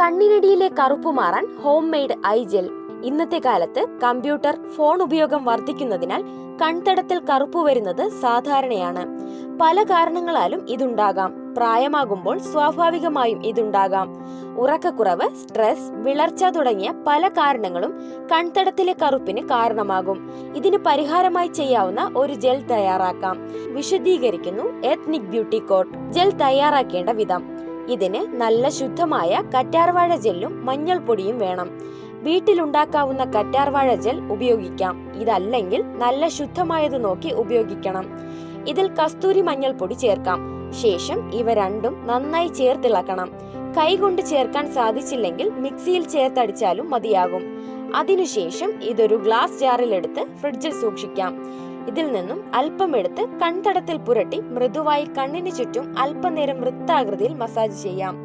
കണ്ണിനടിയിലെ കറുപ്പ് മാറാൻ home made I gel ഇന്നത്തെ കാലത്ത് കമ്പ്യൂട്ടർ ഫോൺ ഉപയോഗം വർദ്ധിക്കുന്നതിനാൽ കൺതടത്തിൽ കറുപ്പ് വരുന്നത് സാധാരണയാണ്. പല കാരണങ്ങളാലും ഇതുണ്ടാകാം. പ്രായമാകുമ്പോൾ സ്വാഭാവികമായും ഇതുണ്ടാകാം. ഉറക്കക്കുറവ് സ്ട്രെസ് വിളർച്ച തുടങ്ങിയ പല കാരണങ്ങളും കൺതടത്തിലെ കറുപ്പിന് കാരണമാകും. ഇതിന് പരിഹാരമായി ചെയ്യാവുന്ന ഒരു ജെൽ തയ്യാറാക്കാം. വിശദീകരിക്കുന്നു എത്നിക് ബ്യൂട്ടി കോട്ട് ജെൽ തയ്യാറാക്കേണ്ട വിധം. ഇതിന് നല്ല ശുദ്ധമായ കറ്റാർവാഴ ജെല്ലും മഞ്ഞൾപ്പൊടിയും വേണം. വീട്ടിലുണ്ടാക്കാവുന്ന കറ്റാർവാഴ ജെൽ ഉപയോഗിക്കാം. ഇതല്ലെങ്കിൽ നല്ല ശുദ്ധമായത് നോക്കി ഉപയോഗിക്കണം. ഇതിൽ കസ്തൂരി മഞ്ഞൾപ്പൊടി ചേർക്കാം. ശേഷം ഇവ രണ്ടും നന്നായി ചേർത്തിളക്കണം. കൈകൊണ്ട് ചേർക്കാൻ സാധിച്ചില്ലെങ്കിൽ മിക്സിയിൽ ചേർത്തടിച്ചാലും മതിയാകും. അതിനുശേഷം ഇതൊരു ഗ്ലാസ് ജാറിലെടുത്ത് ഫ്രിഡ്ജിൽ സൂക്ഷിക്കാം. ഇതിൽ നിന്നും അല്പം എടുത്ത് കൺതടത്തിൽ പുരട്ടി മൃദുവായി കണ്ണിന് ചുറ്റും അല്പനേരം വൃത്താകൃതിയിൽ മസാജ് ചെയ്യാം.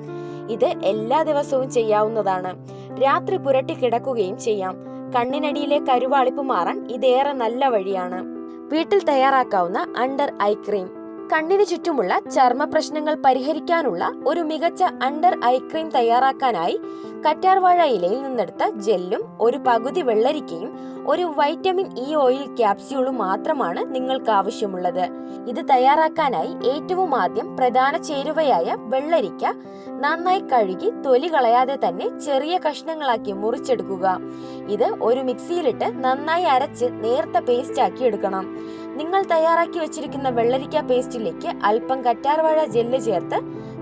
ഇത് എല്ലാ ദിവസവും ചെയ്യാവുന്നതാണ്. രാത്രി പുരട്ടി കിടക്കുകയും ചെയ്യാം. കണ്ണിനടിയിലെ കരുവാളിപ്പ് മാറാൻ ഇതേറെ നല്ല വഴിയാണ്. വീട്ടിൽ തയ്യാറാക്കാവുന്ന അണ്ടർ ഐ ക്രീം. കണ്ണിന് ചുറ്റുമുള്ള ചർമ്മ പ്രശ്നങ്ങൾ പരിഹരിക്കാനുള്ള ഒരു മികച്ച അണ്ടർ ഐ ക്രീം തയ്യാറാക്കാനായി കറ്റാർവാഴ ഇലയിൽ നിന്നെടുത്ത ജെല്ലും ഒരു പകുതി വെള്ളരിക്കയും ഒരു വൈറ്റമിൻ ഇ ഓയിൽ ക്യാപ്സ്യൂളും മാത്രമാണ് നിങ്ങൾക്ക് ആവശ്യമുള്ളത്. ഇത് തയ്യാറാക്കാനായി ഏറ്റവും ആദ്യം പ്രധാന ചേരുവയായ വെള്ളരിക്ക നന്നായി കഴുകി തൊലി കളയാതെ തന്നെ ചെറിയ കഷ്ണങ്ങളാക്കി മുറിച്ചെടുക്കുക. ഇത് ഒരു മിക്സിയിലിട്ട് നന്നായി അരച്ച് നേർത്ത പേസ്റ്റ് ആക്കി എടുക്കണം. നിങ്ങൾ തയ്യാറാക്കി വെച്ചിരിക്കുന്ന വെള്ളരിക്ക പേസ്റ്റിലേക്ക് അല്പം കറ്റാർവാഴ ജെല്ല് ചേർത്ത്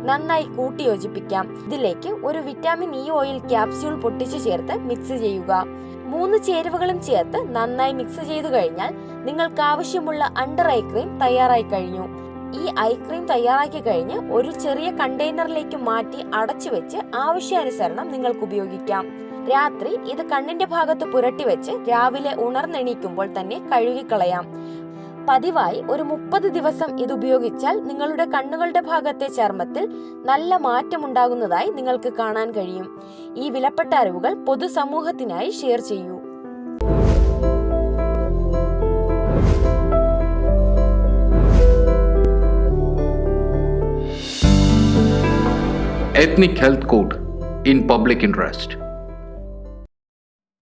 നന്നായി കൂട്ടി യോജിപ്പിക്കാം ഇതിലേക്ക് ഒരു വിറ്റാമിൻ ഇ ഓയിൽ ക്യാപ്സ്യൂൾ പൊട്ടിച്ചു ചേർത്ത് മിക്സ് ചെയ്യുക. മൂന്ന് ചേരുവകളും ചേർത്ത് നന്നായി മിക്സ് ചെയ്തു കഴിഞ്ഞാൽ നിങ്ങൾക്ക് ആവശ്യമുള്ള അണ്ടർ ഐ ക്രീം തയ്യാറായി കഴിഞ്ഞു. ഈ ഐ ക്രീം തയ്യാറാക്കി കഴിഞ്ഞ് ഒരു ചെറിയ കണ്ടെയ്നറിലേക്ക് മാറ്റി അടച്ചു വെച്ച് ആവശ്യാനുസരണം നിങ്ങൾക്ക് ഉപയോഗിക്കാം. രാത്രി ഇത് കണ്ണിന്റെ ഭാഗത്ത് പുരട്ടി വെച്ച് രാവിലെ ഉണർന്നെണീക്കുമ്പോൾ തന്നെ കഴുകിക്കളയാം. പതിവായി ഒരു മുപ്പത് ദിവസം ഇത് ഉപയോഗിച്ചാൽ നിങ്ങളുടെ കണ്ണുകളുടെ ഭാഗത്തെ ചർമ്മത്തിൽ നല്ല മാറ്റമുണ്ടാകുന്നതായി നിങ്ങൾക്ക് കാണാൻ കഴിയും. ഈ വിലപ്പെട്ട അറിവുകൾ പൊതുസമൂഹത്തിനായി ഷെയർ ചെയ്യൂ. Ethnic health code in public interest